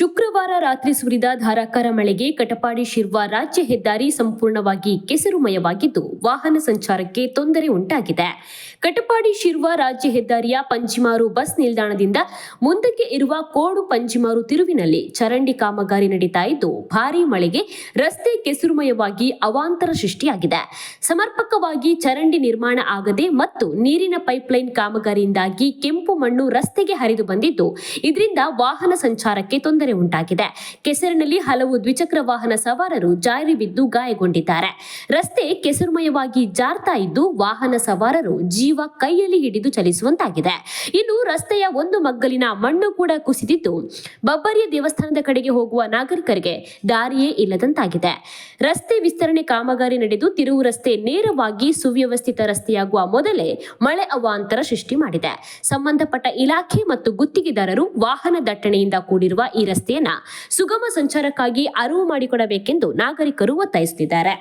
ಶುಕ್ರವಾರ ರಾತ್ರಿ ಸುರಿದ ಧಾರಾಕಾರ ಮಳೆಗೆ ಕಟಪಾಡಿ, ಶಿರ್ವ ರಾಜ್ಯ ಹೆದ್ದಾರಿ ಸಂಪೂರ್ಣವಾಗಿ ಕೆಸರುಮಯವಾಗಿದ್ದು ವಾಹನ ಸಂಚಾರಕ್ಕೆ ತೊಂದರೆ ಉಂಟಾಗಿದೆ. ಕಟಪಾಡಿ, ಶಿರ್ವ ರಾಜ್ಯ ಹೆದ್ದಾರಿಯ ಪಂಜಿಮಾರು ಬಸ್ ನಿಲ್ದಾಣದಿಂದ ಮುಂದಕ್ಕೆ ಇರುವ ಕೋಡು ಪಂಜಿಮಾರು ತಿರುವಿನಲ್ಲಿ ಚರಂಡಿ ಕಾಮಗಾರಿ ನಡೀತಾ ಇದ್ದು, ಭಾರೀ ಮಳೆಗೆ ರಸ್ತೆ ಕೆಸರುಮಯವಾಗಿ ಅವಾಂತರ ಸೃಷ್ಟಿಯಾಗಿದೆ. ಸಮರ್ಪಕವಾಗಿ ಚರಂಡಿ ನಿರ್ಮಾಣ ಆಗದೆ ಮತ್ತು ನೀರಿನ ಪೈಪ್ಲೈನ್ ಕಾಮಗಾರಿಯಿಂದಾಗಿ ಕೆಂಪು ಮಣ್ಣು ರಸ್ತೆಗೆ ಹರಿದು ಬಂದಿದ್ದು, ಇದರಿಂದ ವಾಹನ ಸಂಚಾರಕ್ಕೆ ತೊಂದರೆ ಉಂಟಾಗಿದೆ. ಕೆಸರಿನಲ್ಲಿ ಹಲವು ದ್ವಿಚಕ್ರ ವಾಹನ ಸವಾರರು ಜಾರಿ ಬಿದ್ದು ಗಾಯಗೊಂಡಿದ್ದಾರೆ. ರಸ್ತೆ ಕೆಸರುಮಯವಾಗಿ ಜಾರ್ತಾ ಇದ್ದು ವಾಹನ ಸವಾರರು ಜೀವ ಕೈಯಲ್ಲಿ ಹಿಡಿದು ಚಲಿಸುವಂತಾಗಿದೆ. ಇನ್ನು ರಸ್ತೆಯ ಒಂದು ಮಗ್ಗಲಿನ ಮಣ್ಣು ಕೂಡ ಕುಸಿದಿದ್ದು ಬಬ್ಬರಿಯ ದೇವಸ್ಥಾನದ ಕಡೆಗೆ ಹೋಗುವ ನಾಗರಿಕರಿಗೆ ದಾರಿಯೇ ಇಲ್ಲದಂತಾಗಿದೆ. ರಸ್ತೆ ವಿಸ್ತರಣೆ ಕಾಮಗಾರಿ ನಡೆದು ತಿರುವು ರಸ್ತೆ ನೇರವಾಗಿ ಸುವ್ಯವಸ್ಥಿತ ರಸ್ತೆಯಾಗುವ ಮೊದಲೇ ಮಳೆ ಅವಾಂತರ ಸೃಷ್ಟಿ ಮಾಡಿದೆ. ಸಂಬಂಧಪಟ್ಟ ಇಲಾಖೆ ಮತ್ತು ಗುತ್ತಿಗೆದಾರರು ವಾಹನ ದಟ್ಟಣೆಯಿಂದ ಕೂಡಿರುವ ಈ ರಸ್ತೆಯನ್ನ ಸುಗಮ ಸಂಚಾರಕ್ಕಾಗಿ ಅರಿವು ಮಾಡಿಕೊಡಬೇಕೆಂದು ನಾಗರಿಕರು ಒತ್ತಾಯಿಸುತ್ತಿದ್ದಾರೆ.